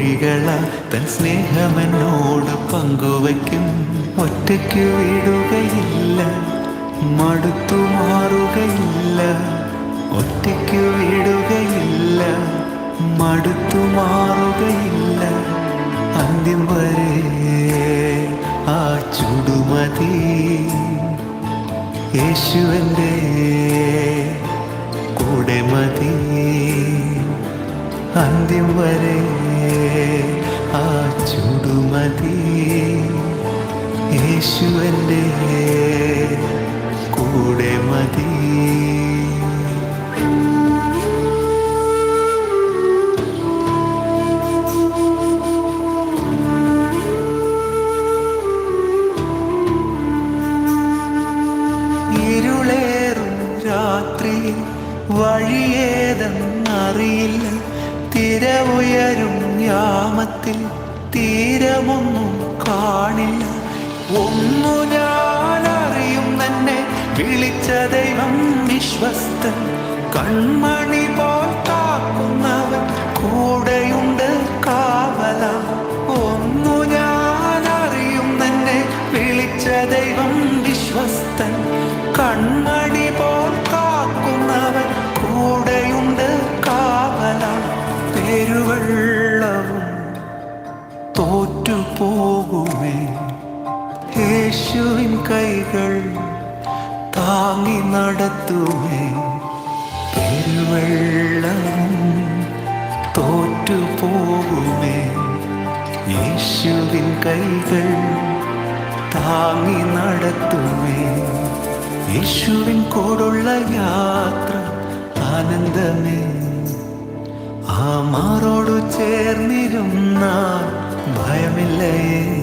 മൊഴികളാൽ തൻ സ്നേഹമെന്നോട് പങ്കുവയ്ക്കും. ഒറ്റയ്ക്ക് വിടുകയില്ല മടുത്തു മാറുകയില്ല. ഒറ്റയ്ക്ക് വിടുകയില്ല മടുത്തു മാറുകയില്ല. അന്ത്യം വരെ ആ ചുടുമതി യേശുവിന്റെ കൂടെ മതി. അന്ത്യം വരെ ആ ചുടുമതി യേശുവന്റെ കൂടെ മതി. തീരമൊന്നും കാണില്ല. ഒന്നു ഞാൻ അറിയും തന്നെ വിളിച്ച ദൈവം വിശ്വസ്തൻ. കൺമണി പോൽ കൂടെയുണ്ട് കാവല. ഒന്നു ഞാൻ അറിയും തന്നെ വിളിച്ച ദൈവം വിശ്വസ്തൻ. കൺമണി പോൽ കൂടെയുണ്ട് കാവല. പെരുവെള്ളവും യേശുവിൻ കൈകൾ താങ്ങി നടത്തുമേ. പെരുവെള്ളവും തോറ്റുപോകുമേ യേശുവിൻ കൈകൾ താങ്ങി നടത്തുമേ. യേശുവിൻ കൂടുള്ള യാത്ര ആനന്ദമേ. ആ മാറോടു ഭയമില്ലേ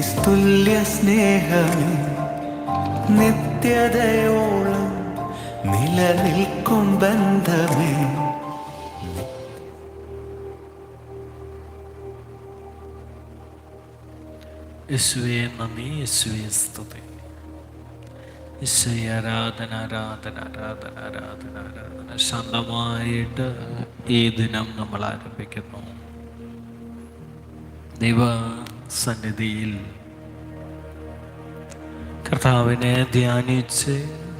നിസ്തുല്യ സ്നേഹം നിത്യതയോളം നിലനിൽക്കും ബന്ധമേ. യേശുവേ നന്ദി യേശുവേ സ്തുതി. യേശുവേ ആരാധന ആരാധന ആരാധന ആരാധന ആരാധന. ശാന്തമായിട്ട് ഈ ദിനം നമ്മൾ ആരംഭിക്കുന്നു. ദൈവ സന്നിധിയിൽ കർത്താവിനെ ധ്യാനിച്ച്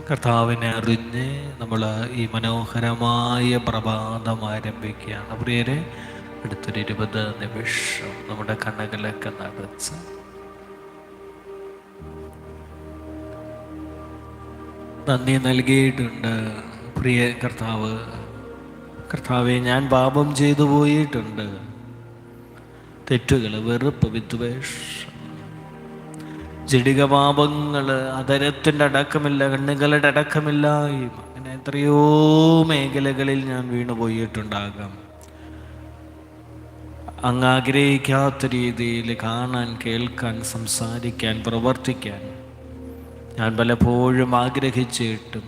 കർത്താവിനെ അറിഞ്ഞ് നമ്മൾ ഈ മനോഹരമായ പ്രഭാതം ആരംഭിക്കുകയാണ്. പ്രിയരെ അടുത്തൊരു ഇരുപത് നിമിഷം നമ്മുടെ കണ്ണുകളൊക്കെ നടച്ച് നന്ദി നൽകിയിട്ടുണ്ട്. പ്രിയ കർത്താവ് കർത്താവെ ഞാൻ പാപം ചെയ്തു പോയിട്ടുണ്ട്. തെറ്റുകൾ വെറുപ്പ് വിദ്വേഷം ജടിക പാപങ്ങൾ അതരത്തിന്റെ അടക്കമില്ല കണ്ണുകളുടെ അടക്കമില്ലായ്മ അങ്ങനെ എത്രയോ മേഖലകളിൽ ഞാൻ വീണു പോയിട്ടുണ്ടാകാം. അങ്ങ് ആഗ്രഹിക്കാത്ത രീതിയിൽ കാണാൻ കേൾക്കാൻ സംസാരിക്കാൻ പ്രവർത്തിക്കാൻ ഞാൻ പലപ്പോഴും ആഗ്രഹിച്ചിട്ടും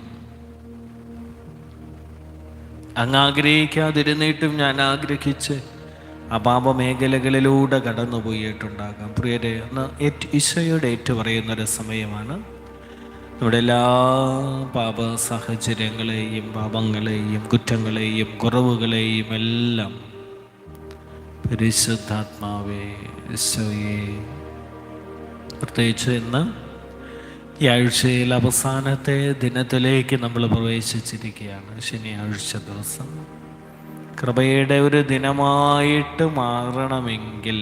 അങ്ങ് ആഗ്രഹിക്കാതിരുന്നിട്ടും ഞാൻ ആഗ്രഹിച്ച് അപാപ മേഖലകളിലൂടെ കടന്നു പോയിട്ടുണ്ടാകാം പ്രിയരെ ഒന്ന് ഏറ്റ പറയുന്നൊരു സമയമാണ്. നമ്മുടെ എല്ലാ പാപ സാഹചര്യങ്ങളെയും പാപങ്ങളെയും കുറ്റങ്ങളെയും കുറവുകളെയും എല്ലാം പരിശുദ്ധാത്മാവേ ഈശോയെ. പ്രത്യേകിച്ച് ഇന്ന് ഈ ആഴ്ചയിൽ അവസാനത്തെ ദിനത്തിലേക്ക് നമ്മൾ പ്രവേശിച്ചിരിക്കുകയാണ്. ശനിയാഴ്ച ദിവസം. കൃപയുടെ ഒരു ദിനമായിട്ട് മാറണമെങ്കിൽ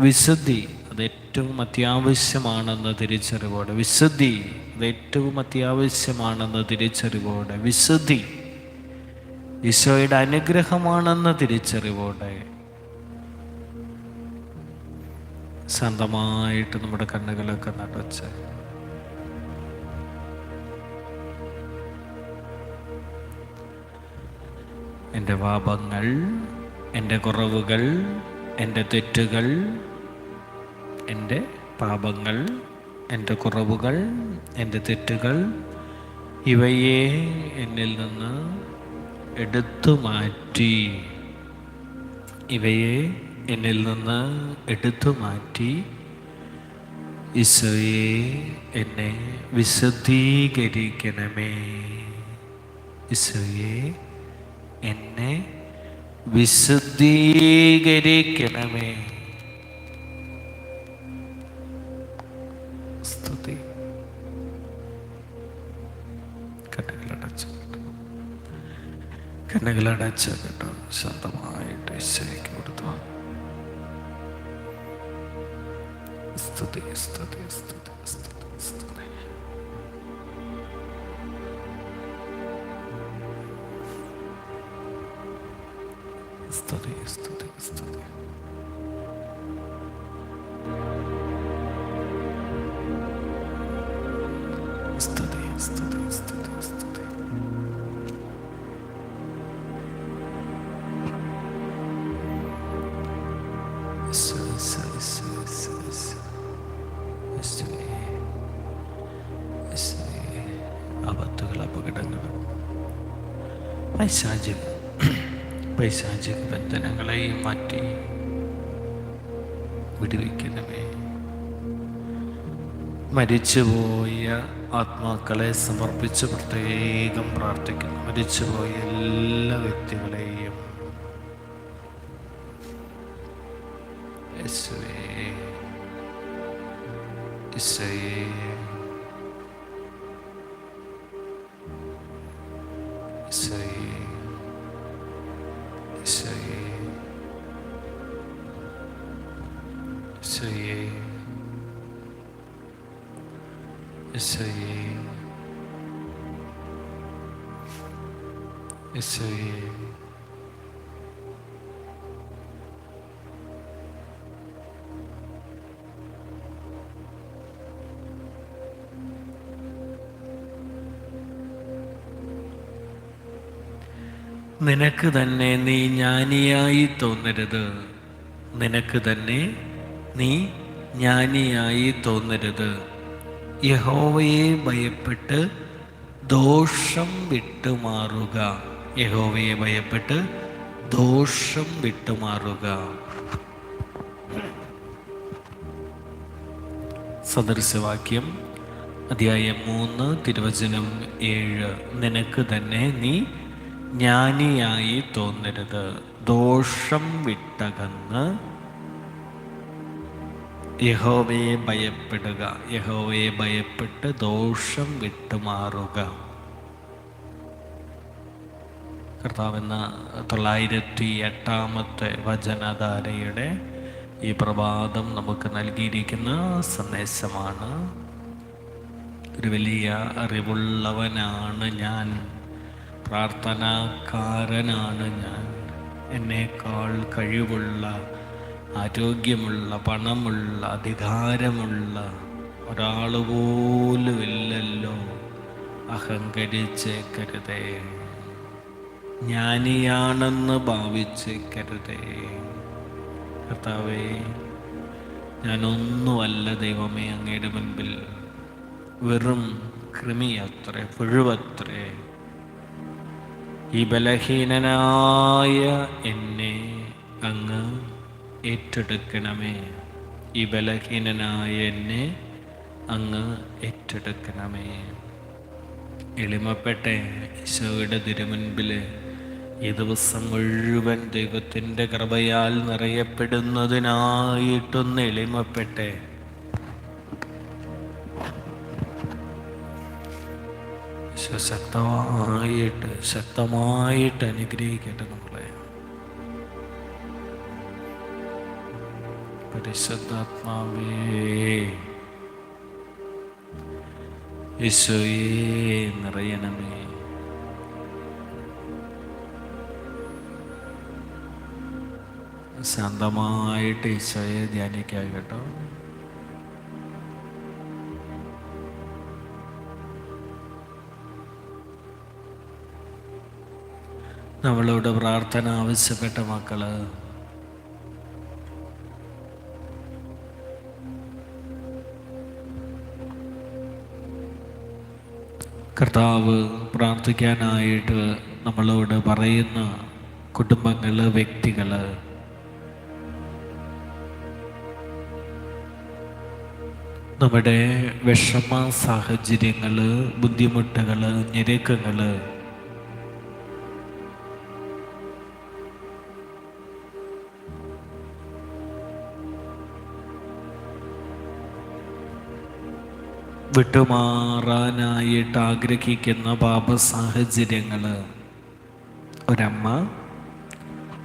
വിശുദ്ധി അത് ഏറ്റവും അത്യാവശ്യമാണെന്ന് തിരിച്ചറിവോടെ വിശുദ്ധി അത് ഏറ്റവും അത്യാവശ്യമാണെന്ന് തിരിച്ചറിവോടെ വിശുദ്ധി ഈശോയുടെ അനുഗ്രഹമാണെന്ന തിരിച്ചറിവോടെ ശാന്തമായിട്ട് നമ്മുടെ കണ്ണുകളൊക്കെ നടച്ച് എന്റെ പാപങ്ങൾ എന്റെ കുറവുകൾ എന്റെ തെറ്റുകൾ എന്റെ പാപങ്ങൾ എന്റെ കുറവുകൾ എന്റെ തെറ്റുകൾ ഇവയെ എന്നിൽ നിന്ന് എടുത്തു മാറ്റി. ഇവയെ എന്നിൽ നിന്ന് എടുത്തു മാറ്റി. ഈശോയെ എന്നെ വിശദീകരിക്കണമേ ഈശോയെ എന്നെ വിശുദ്ധീകരിക്കണമേ. സ്തുതി. കണ്ണുകളടച്ച് കണ്ണുകളടച്ച് കേട്ടോ. ശാന്തമായിട്ട് ഈശ്വരയ്ക്ക് കൊടുത്തു. സ്തുതി സ്തുതി സ്തുതി. സ്തുതി സ്തുതി സ്തുതി സ്തുതി സ്തുതി സ്തുതി സ്തുതി ഈശോ, ഈശോ, പൈശാചിക ബന്ധനങ്ങളെയും മാറ്റി വിടുവിക്കണമേ. മരിച്ചുപോയ ആത്മാക്കളെ സമർപ്പിച്ച് പ്രത്യേകം പ്രാർത്ഥിക്കുന്നു. മരിച്ചുപോയ എല്ലാ വ്യക്തികളെയും. യേശുവേ ഈശോയെ. നിനക്ക് തന്നെ നീ ജ്ഞാനിയായി തോന്നരുത്. നിനക്ക് തന്നെ നീ ജ്ഞാനിയായി തോന്നരുത്. യഹോവയെ ഭയപ്പെട്ട് ദോഷം വിട്ടുമാറുക. യഹോവയെ ഭയപ്പെട്ട് ദോഷം വിട്ടുമാറുക. സദൃശവാക്യം അധ്യായം മൂന്ന് തിരുവചനം ഏഴ്. നിനക്ക് തന്നെ നീ ജ്ഞാനിയായി തോന്നരുത്. ദോഷം വിട്ടകന്ന് യഹോവയെ ഭയപ്പെടുക. യഹോവയെ ഭയപ്പെട്ട് ദോഷം വിട്ടുമാറുക. കർത്താവെന്ന തൊള്ളായിരത്തി എട്ടാമത്തെ വചനധാരയുടെ ഈ പ്രഭാതം നമുക്ക് നൽകിയിരിക്കുന്ന സന്ദേശമാണ്. ഒരു വലിയ അറിവുള്ളവനാണ് ഞാൻ. പ്രാർത്ഥനാക്കാരനാണ് ഞാൻ. എന്നേക്കാൾ കഴിവുള്ള ആരോഗ്യമുള്ള പണമുള്ള അധികാരമുള്ള ഒരാൾ പോലും ഇല്ലല്ലോ അഹങ്കരിച്ചേക്കരുതേ. ജ്ഞാനിയാണെന്ന് ഭാവിച്ചേക്കരുതേ. കർത്താവേ ഞാനൊന്നുമല്ല ദൈവമേ അങ്ങയുടെ മുൻപിൽ. വെറും കൃമിയത്രേ പുഴുവത്രേ. ഈ ബലഹീനനായ എന്നെ അങ്ങ് ഏറ്റെടുക്കണമേ. ഈ ബലഹീനനായ എന്നെ അങ്ങ് ഏറ്റെടുക്കണമേ. എളിമപ്പെട്ട ഈശോയുടെ തിരുമുൻപിൽ ഈ ദിവസം മുഴുവൻ ദൈവത്തിന്റെ കൃപയാൽ നിറയപ്പെടുന്നതിനായിട്ടൊന്ന് എളിമപ്പെട്ടെ ഈശോ ശക്തമായിട്ട് ശക്തമായിട്ട് അനുഗ്രഹിക്കട്ടെ നമ്മളെ പരിശുദ്ധാത്മാവേ ഈശോയെ നിറയണമേ. ശാന്തമായിട്ട് ഈശോയെ ധ്യാനിക്കാം കേട്ടോ. നമ്മളോട് പ്രാർത്ഥന ആവശ്യപ്പെട്ട മക്കൾ. കർത്താവ് പ്രാർത്ഥിക്കാനായിട്ട് നമ്മളോട് പറയുന്ന കുടുംബങ്ങൾ വ്യക്തികൾ നമ്മുടെ വിഷമ സാഹചര്യങ്ങൾ ബുദ്ധിമുട്ടുകൾ ഞെരുക്കങ്ങൾ വിട്ടുമാറാനായിട്ട് ആഗ്രഹിക്കുന്ന പാപ സാഹചര്യങ്ങൾ. ഒരമ്മ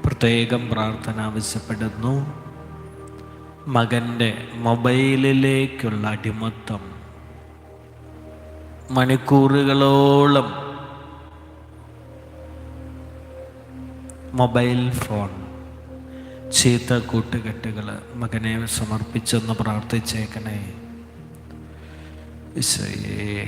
പ്രത്യേകം പ്രാർത്ഥന ആവശ്യപ്പെടുന്നു. മകന്റെ മൊബൈലിലേക്കുള്ള അടിമത്തം. മണിക്കൂറുകളോളം മൊബൈൽ ഫോൺ ചീത്ത കൂട്ടുകെട്ടുകൾ മകനെ സമർപ്പിച്ചെന്ന് പ്രാർത്ഥിച്ചേക്കണേ. ഈശോയേ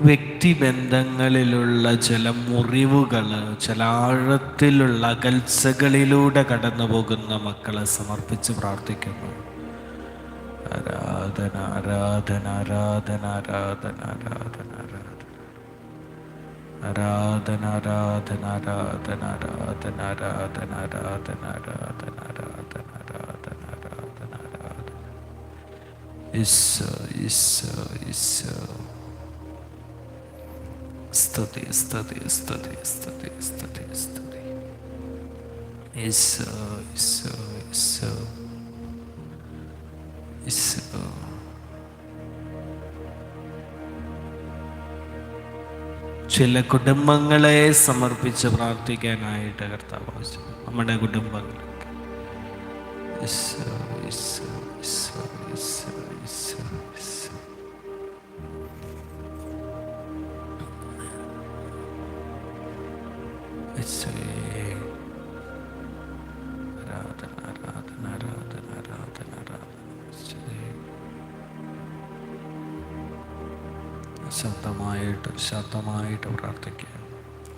വ്യക്തിബന്ധങ്ങളിലുള്ള ചില മുറിവുകൾ ചില ആഴത്തിലുള്ള അകൽച്ചകളിലൂടെ കടന്നു പോകുന്ന മക്കളെ സമർപ്പിച്ച് പ്രാർത്ഥിക്കുന്നു. ആരാധന ആരാധന ആരാധന ആരാധന ആരാധന ആരാധന. ആരാധന ആരാധന ആരാധന ആരാധന ആരാധന ആരാധന ആരാധന ആരാധന ആരാധന ആരാധന ആരാധന ഈശോ ഈശോ ഈശോ സ്തുതി സ്തുതി സ്തുതി സ്തുതി സ്തുതി സ്തുതി ഈശോ ഈശോ ഈശോ ഈശോ ചില കുടുംബങ്ങളെ സമർപ്പിച്ച് പ്രാർത്ഥിക്കാനായിട്ട് കർത്താവ് ആവശ്യം നമ്മുടെ കുടുംബങ്ങൾ. ഈശ്വര ഈശ്വര ഈശ്വര ഈശ്വര ഈശ്വര ശബ്ദമായിട്ട് ശബ്ദമായിട്ട് പ്രാർത്ഥിക്കുക.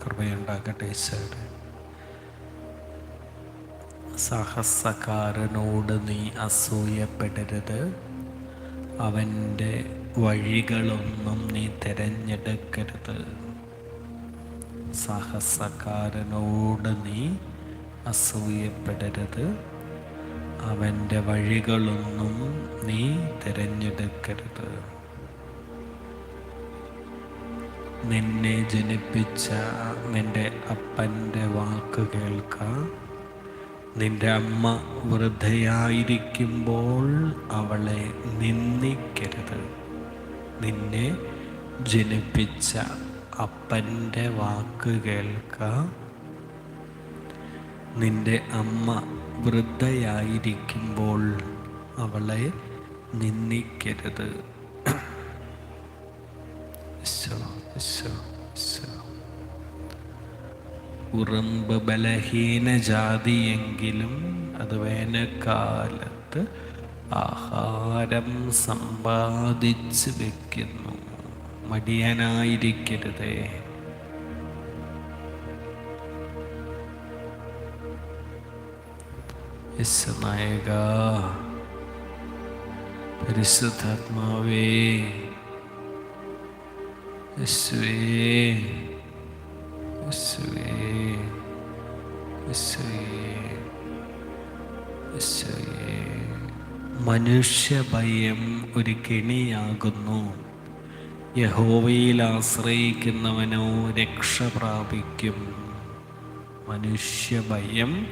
കൃപയുണ്ടാകട്ടെ ഈശോയുടെ. സഹസ്രക്കാരനോട് നീ അസൂയപ്പെടരുത്. അവന്റെ വഴികളൊന്നും നീ തിരഞ്ഞെടുക്കരുത്. സഹസ്രക്കാരനോട് നീ അസൂയപ്പെടരുത്. അവന്റെ വഴികളൊന്നും നീ തിരഞ്ഞെടുക്കരുത്. നിന്നെ ജനിപ്പിച്ച നിന്റെ അപ്പന്റെ വാക്ക് കേൾക്ക. നിന്റെ അമ്മ വൃദ്ധയായിരിക്കുമ്പോൾ അവളെ നിന്ദിക്കരുത്. നിന്നെ ജനിപ്പിച്ച അപ്പന്റെ വാക്ക് കേൾക്ക. നിന്റെ അമ്മ വൃദ്ധയായിരിക്കുമ്പോൾ അവളെ നിന്ദിക്കരുത്. ഉറുമ്പ് ബലഹീന ജാതിയെങ്കിലും അത് വേനൽക്കാലത്ത് ആഹാരം സമ്പാദിച്ച് വെക്കുന്നു. മടിയനായിരിക്കരുതേ. നായക. പരിശുദ്ധാത്മാവേ. മനുഷ്യഭയം ഒരു കെണിയാകുന്നു. യഹോവയിൽ ആശ്രയിക്കുന്നവനോ രക്ഷ പ്രാപിക്കും. മനുഷ്യഭയം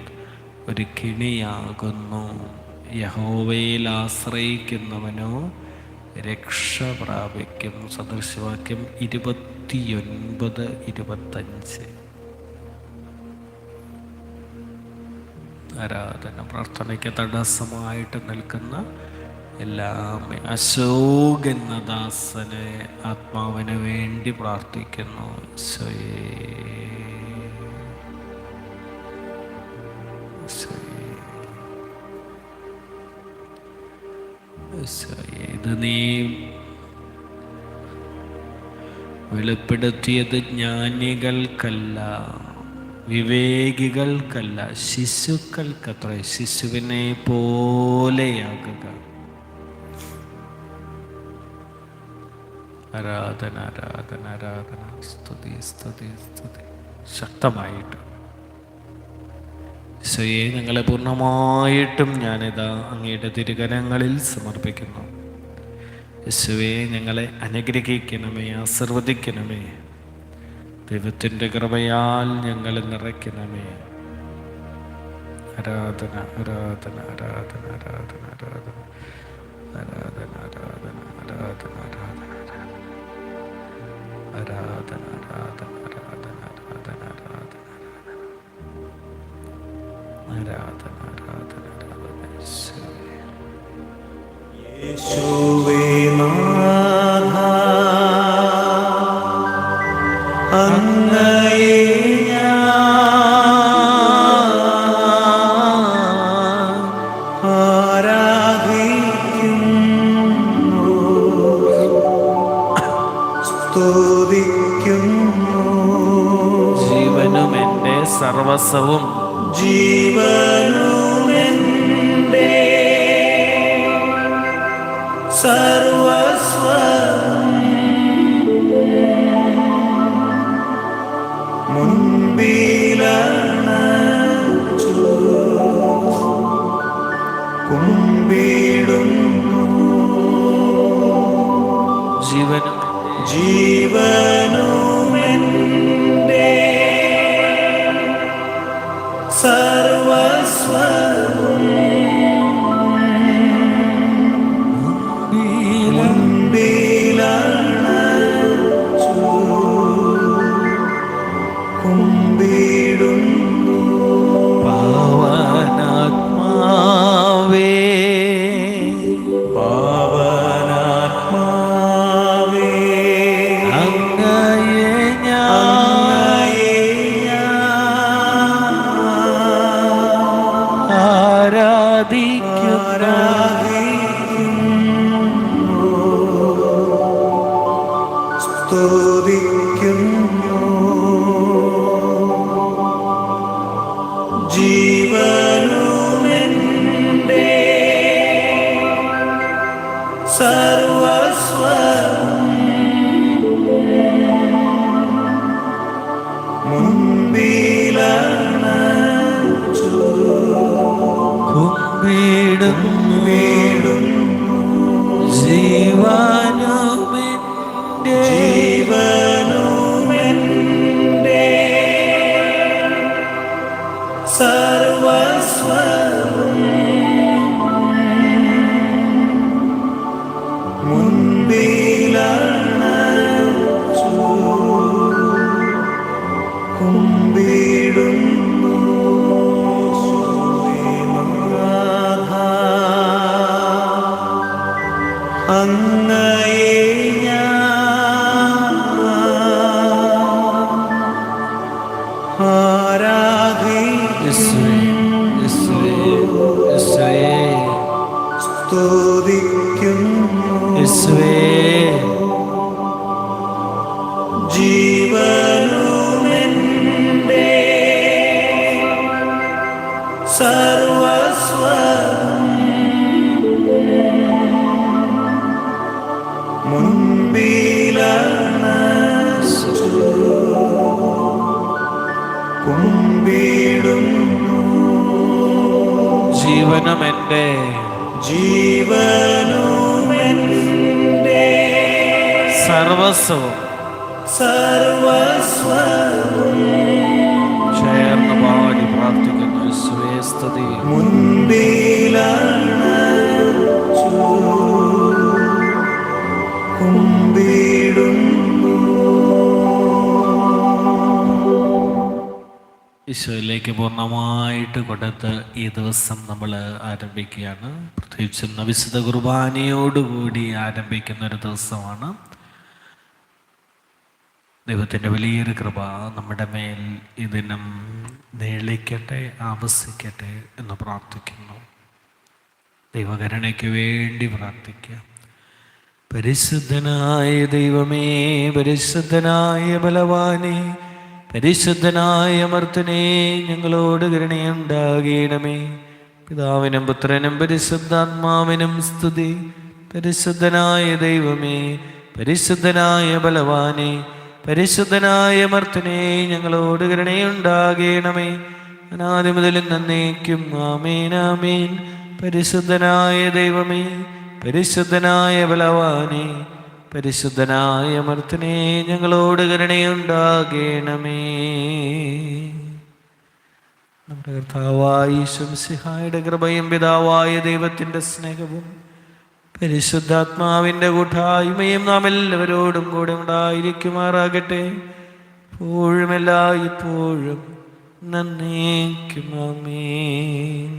ഒരു കിണിയാകുന്നു. യഹോവയിൽ ആശ്രയിക്കുന്നവനോ രക്ഷ പ്രാപിക്കും സദൃശവാക്യം ഇരുപത്തിയൊൻപത് ഇരുപത്തഞ്ച് ആരാധന പ്രാർത്ഥനയ്ക്ക് തടസ്സമായിട്ട് നിൽക്കുന്ന എല്ലാം അശോക് എന്ന ദാസനെ ആത്മാവിന് വേണ്ടി പ്രാർത്ഥിക്കുന്നു ഈശോയേ. ഇത് നീ വെളിപ്പെടുത്തിയത് ജ്ഞാനികൾക്കല്ല വിവേകികൾക്കല്ല ശിശുക്കൾക്കത്ര ശിശുവിനെ പോലെയാകുക. ആരാധന ആരാധന ആരാധന. സ്തുതി സ്തുതി സ്തുതി. ശക്തമായിട്ട്. ഈശോയെ ഞങ്ങളെ പൂർണമായിട്ടും ഞാനിതാ അങ്ങയുടെ തിരുകരങ്ങളിൽ സമർപ്പിക്കുന്നു. യേശുവെ ഞങ്ങളെ അനുഗ്രഹിക്കണമേ ആശീർവദിക്കണമേ. ദൈവത്തിന്റെ കൃപയാൽ ഞങ്ങളെ നിറയ്ക്കണമേ. ആരാധന ആരാധന ആരാധന ആരാധന ആരാധന ആരാധന. ആരാധന ആരാധന ആരാധന ആരാധന. ആരാധന ആരാധന. സ്തുതിക്കുന്നു. കുമ്പിടുന്നു ഈശോയിലേക്ക് പൂർണമായിട്ട് കൊടുത്ത് ഈ ദിവസം നമ്മൾ ആരംഭിക്കുകയാണ്. പ്രത്യേകിച്ചും നവിശുദ്ധ വിശുദ്ധ കുർബാനയോടുകൂടി ആരംഭിക്കുന്ന ഒരു ദിവസമാണ്. ദൈവത്തിന്റെ വലിയൊരു കൃപ നമ്മുടെ മേൽ ഇതിനും നീളിക്കട്ടെ ആവസിക്കട്ടെ എന്ന് പ്രാർത്ഥിക്കുന്നു. ദൈവകരുണയ്ക്ക് വേണ്ടി പ്രാർത്ഥിക്കുക പരിശുദ്ധനായ ദൈവമേ പരിശുദ്ധനായ ബലവാനെ പരിശുദ്ധനായ മർത്തനെ ഞങ്ങളോട് കരുണയുണ്ടാകണമേ. പിതാവിനും പുത്രനും പരിശുദ്ധാത്മാവിനും സ്തുതി. പരിശുദ്ധനായ ദൈവമേ പരിശുദ്ധനായ ബലവാനെ പരിശുദ്ധനായ മർത്തിനെ ഞങ്ങളോട് കരുണയുണ്ടാകണമേ. അനാദി മുതൽ നന്നേക്കും. ആമേൻ ആമേൻ. പരിശുദ്ധനായ ദൈവമേ പരിശുദ്ധനായ ബലവാനെ പരിശുദ്ധനായ മർത്തിനെ ഞങ്ങളോട് കരുണയുണ്ടാകണമേ. നമ്മുടെ കർത്താവായി ശംസിഹായുടെ കൃപയും പിതാവായ ദൈവത്തിന്റെ സ്നേഹവും പരിശുദ്ധാത്മാവിന്റെ കൂട്ടായ്മയും നാം എല്ലാവരോടും കൂടെ ഉണ്ടായിരിക്കുമാറാകട്ടെ. എപ്പോഴും എല്ലായ്പ്പോഴും നന്നേക്കും ആമേൻ.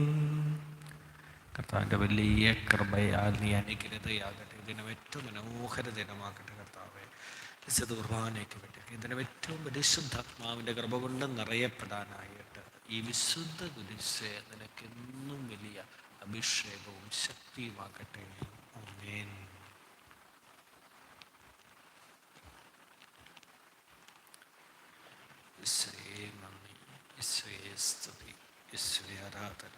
കർത്താവിന്റെ വലിയ കൃപയാൽ നീ അനുഗ്രഹതയാകട്ടെ. ഇതിനും ഏറ്റവും മനോഹര ദിനമാകട്ടെ കർത്താവെ. വിശുദ്ധ കുർബാനയ്ക്ക് വേണ്ടി ഇതിനും ഏറ്റവും പരിശുദ്ധാത്മാവിന്റെ കൃപ കൊണ്ട് നിറയപ്പെടാനായിട്ട് ഈ വിശുദ്ധ കുരിശ് നിനക്കെന്നും വലിയ അഭിഷേകവും ശക്തിയുമാകട്ടെ. ആമേൻ ഈശ്വരേ നന്ദി. ഈശ്വരേ സ്തുതി. ഈശ്വരേ ആരാധന.